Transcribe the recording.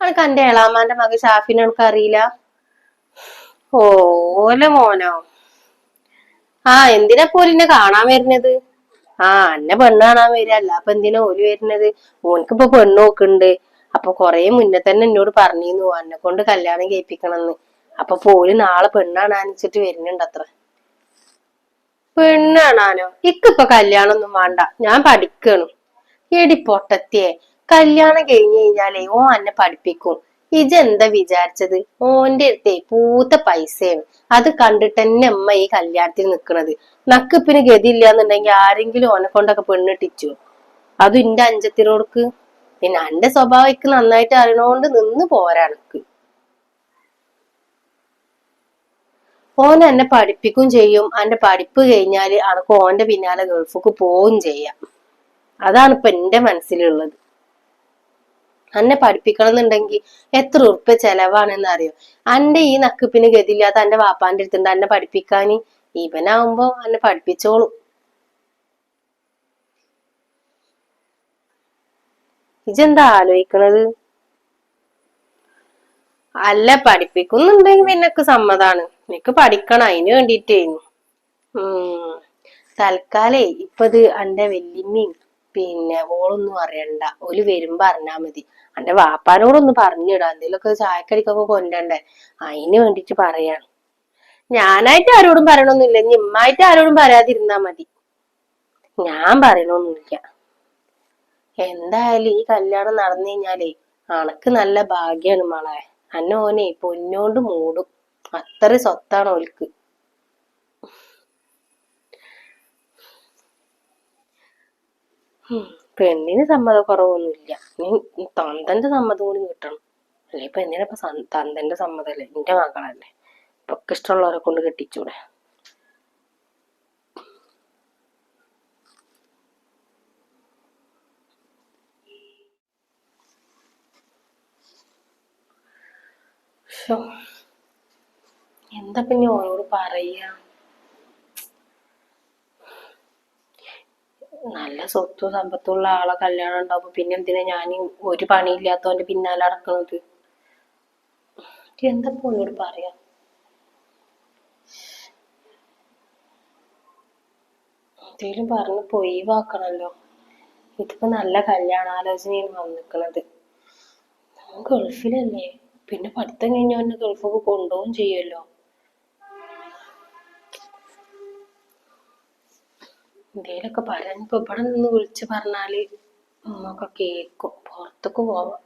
അനക്ക് എന്റെ എളാമാന്റെ മകൻ ഷാഫിനെ എനിക്ക് അറിയില്ല? ഓല മോനോ? ആ എന്തിനാ പോലിനെ കാണാൻ വരുന്നത്? ആ അന്നെ പെണ്ണ് കാണാൻ വരിക. അല്ല അപ്പൊ എന്തിനാ ഓൽ വരുന്നത്? ഓനക്കിപ്പൊ പെണ്ണ് നോക്കുന്നുണ്ട്. അപ്പൊ കൊറേ മുന്നേ തന്നെ എന്നോട് പറഞ്ഞിരുന്നു അന്നെ കൊണ്ട് കല്യാണം കേൾപ്പിക്കണമെന്ന് അപ്പൊ പോലും നാളെ പെണ്ണാണാനിച്ചിട്ട് വരുന്നുണ്ട് അത്ര. പെണ്ണാണാനോ? ഇക്കിപ്പൊ കല്യാണൊന്നും വേണ്ട. ഞാൻ പഠിക്കണു. എടി പൊട്ടത്തിയെ. കല്യാണം കഴിഞ്ഞു കഴിഞ്ഞാലേ ഓ അന്നെ പഠിപ്പിക്കും. ഇജെന്താ വിചാരിച്ചത്? ഓന്റെ അടുത്തേ പൂത്ത പൈസയാണ്. അത് കണ്ടിട്ട് തന്നെ അമ്മ ഈ നിൽക്കുന്നത് നിക്കണത്. പിന്നെ ഗതി ഇല്ലാന്നുണ്ടെങ്കിൽ ആരെങ്കിലും ഓനെ കൊണ്ടൊക്കെ പെണ്ണിട്ടിച്ചു? അതും ഇന്റെ അഞ്ചത്തിനോടുക്ക്. പിന്നെ എന്റെ സ്വഭാവം ഇക്ക് നന്നായിട്ട് അറിയണോണ്ട് നിന്ന് പോരാണക്ക് ഓൻ എന്നെ പഠിപ്പിക്കും ചെയ്യും. എന്റെ പഠിപ്പ് കഴിഞ്ഞാൽ അനക്ക് ഓന്റെ പിന്നാലെ ഗൾഫുക്ക് പോവും ചെയ്യാം. അതാണ് ഇപ്പൊ എന്റെ മനസ്സിലുള്ളത്. അന്നെ പഠിപ്പിക്കണം എന്നുണ്ടെങ്കിൽ എത്ര ഉറുപ്പ ചെലവാണെന്ന് അറിയോ? അന്റെ ഈ നക്കിപ്പിന് ഗതിയില്ലാത്ത അന്റെ വാപ്പാന്റെ അടുത്തുണ്ട് അന്നെ പഠിപ്പിക്കാൻ ഇവനാവുമ്പോ അന്നെ പഠിപ്പിച്ചോളും. ഇജെന്താ ആലോചിക്കണത് അല്ല പഠിപ്പിക്കുന്നുണ്ടെങ്കിൽ നിനക്ക് സമ്മതാണ്. നിനക്ക് പഠിക്കണം അതിന് വേണ്ടിട്ടേനു ഉം. തൽക്കാലേ ഇപ്പത് അന്റെ വല്യമ്മയും പിന്നെ ഓളൊന്നും അറിയണ്ട. ഓൽ വരുമ്പോ അറിഞ്ഞാ മതി. അന്റെ വാപ്പാനോടൊന്ന് പറഞ്ഞിടാ. എന്തെങ്കിലുമൊക്കെ ചായക്കടിക്കൊക്കെ കൊണ്ടണ്ടേ അതിന് വേണ്ടിട്ട് പറയാണ്. ഞാനായിട്ട് ആരോടും പറയണൊന്നുമില്ല. ഇനി ഇമ്മായിട്ട് ആരോടും പറയാതിരുന്നാ മതി. ഞാൻ പറയണൊന്നുമില്ല. എന്തായാലും ഈ കല്യാണം നടന്നു കഴിഞ്ഞാലേ അണക്ക് നല്ല ഭാഗ്യാണ് മോളെ. അന്നോനെ പൊന്നോണ്ട് മൂടും. അത്ര സ്വത്താണ് ഓൽക്ക്. പെണ്ണിന് സമ്മതക്കുറവൊന്നുമില്ല. നീ തന്തന്റെ സമ്മതം കൂടി കിട്ടണം. അല്ലെ ഇപ്പൊ എന്തിനാ ഇപ്പൊ സം- തന്തന്റെ സമ്മതല്ലേ? എന്റെ മകളല്ലേ. ഇപ്പൊ ഇഷ്ടമുള്ളവരെ കൊണ്ട് കെട്ടിച്ചൂടെ? എന്താ പിന്നെ ഓരോട് പറയാ? നല്ല സ്വത്തും സമ്പത്തുള്ള ആളെ കല്യാണം ഉണ്ടാവുമ്പോ പിന്നെ എന്തിനാ ഞാൻ ഒരു പണിയില്ലാത്തവന്റെ പിന്നാലെ നടക്കണത്? എന്താ എന്നോട് പറയാ? എന്തേലും പോയി വാക്കണല്ലോ ഇതിപ്പോ നല്ല കല്യാണാലോചനയാണ് വന്നിക്കണത്. ഗൾഫിലല്ലേ? പിന്നെ പഠിത്തം കഴിഞ്ഞ അവനെ ഗൾഫൊക്കെ കൊണ്ടുപോകും ചെയ്യുമല്ലോ എന്തേലൊക്കെ പറയാൻ ഇപ്പൊ ഇവിടെ നിന്ന് വിളിച്ച് പറഞ്ഞാൽ ഉമ്മൊക്കെ പുറത്തേക്ക് പോവാം.